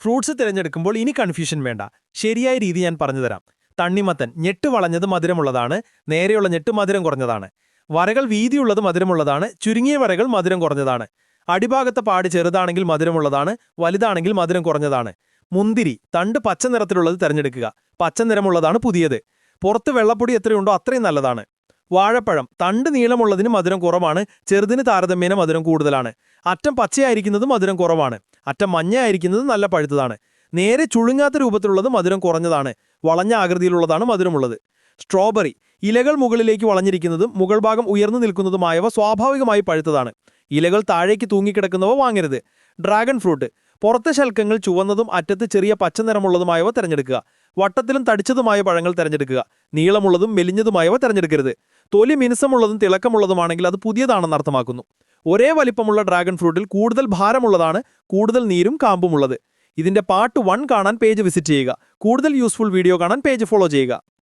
Fruits തിരഞ്ഞെടുക്കുമ്പോൾ ഇനി confusion വേണ്ട. ശരിയായ രീതി ഞാൻ പറഞ്ഞുതരാം തണ്ണിമത്തൻ ഞെട്ട് വളഞ്ഞത് മധുരമുള്ളതാണ് നേരെയുള്ള ഞെട്ട് മധുരം കുറഞ്ഞതാണ്. വരകൾ വീതിയുള്ളത് മധുരമുള്ളതാണ് ചുരുങ്ങിയ വരകൾ മധുരം കുറഞ്ഞതാണ്. അടിഭാഗത്തെ പാട് ചെറുതാണെങ്കിൽ മധുരമുള്ളതാണ് വലുതാണെങ്കിൽ മധുരം കുറഞ്ഞതാണ്. മുന്തിരി തണ്ട് പച്ച നിറത്തിലുള്ളത് തിരഞ്ഞെടുക്കുക. പച്ച നിറമുള്ളതാണ് പുതിയത്. പുറത്ത് വെള്ളപ്പൊടി എത്രയുണ്ടോ അത്രയും നല്ലതാണ്. വാഴപ്പഴം. തണ്ട് നീളമുള്ളതിന് മധുരം കുറവാണ്. ചെറുതിന് താരതമ്യേന മധുരം കൂടുതലാണ്. അറ്റം പച്ചയായിരിക്കുന്നത് മധുരം കുറവാണ്. അറ്റം മഞ്ഞയായിരിക്കുന്നത് നല്ല പഴുത്തതാണ്. നേരെ ചുളുങ്ങാത്ത രൂപത്തിലുള്ളത് മധുരം കുറഞ്ഞതാണ്. വളഞ്ഞ ആകൃതിയിലുള്ളതാണ് മധുരമുള്ളത്. സ്ട്രോബെറി. ഇലകൾ മുകളിലേക്ക് വളഞ്ഞിരിക്കുന്നതും മുകൾ ഭാഗം ഉയർന്നു നിൽക്കുന്നതുമായവ സ്വാഭാവികമായി പഴുത്തതാണ്. ഇലകൾ താഴേക്ക് തൂങ്ങിക്കിടക്കുന്നവ വാങ്ങരുത്. Dragon fruit. പുറത്തെ ശൽക്കങ്ങൾ ചുവന്നതും അറ്റത്ത് ചെറിയ പച്ച നിറമുള്ളതുമായവ തിരഞ്ഞെടുക്കുക. വട്ടത്തിലും തടിച്ചതുമായ പഴങ്ങൾ തിരഞ്ഞെടുക്കുക. നീളമുള്ളതും മെലിഞ്ഞതുമായവ തിരഞ്ഞെടുക്കരുത്. തൊലി മിനുസമുള്ളതും തിളക്കമുള്ളതുമാണെങ്കിൽ അത് പുതിയതാണെന്ന് അർത്ഥമാക്കുന്നു. ഒരേ വലിപ്പമുള്ള ഡ്രാഗൺ ഫ്രൂട്ടിൽ കൂടുതൽ ഭാരമുള്ളതാണ് കൂടുതൽ നീരും കാമ്പുമുള്ളത്. ഇതിന്റെ പാർട്ട് വൺ കാണാൻ പേജ് വിസിറ്റ് ചെയ്യുക. കൂടുതൽ യൂസ്ഫുൾ വീഡിയോ കാണാൻ പേജ് ഫോളോ ചെയ്യുക.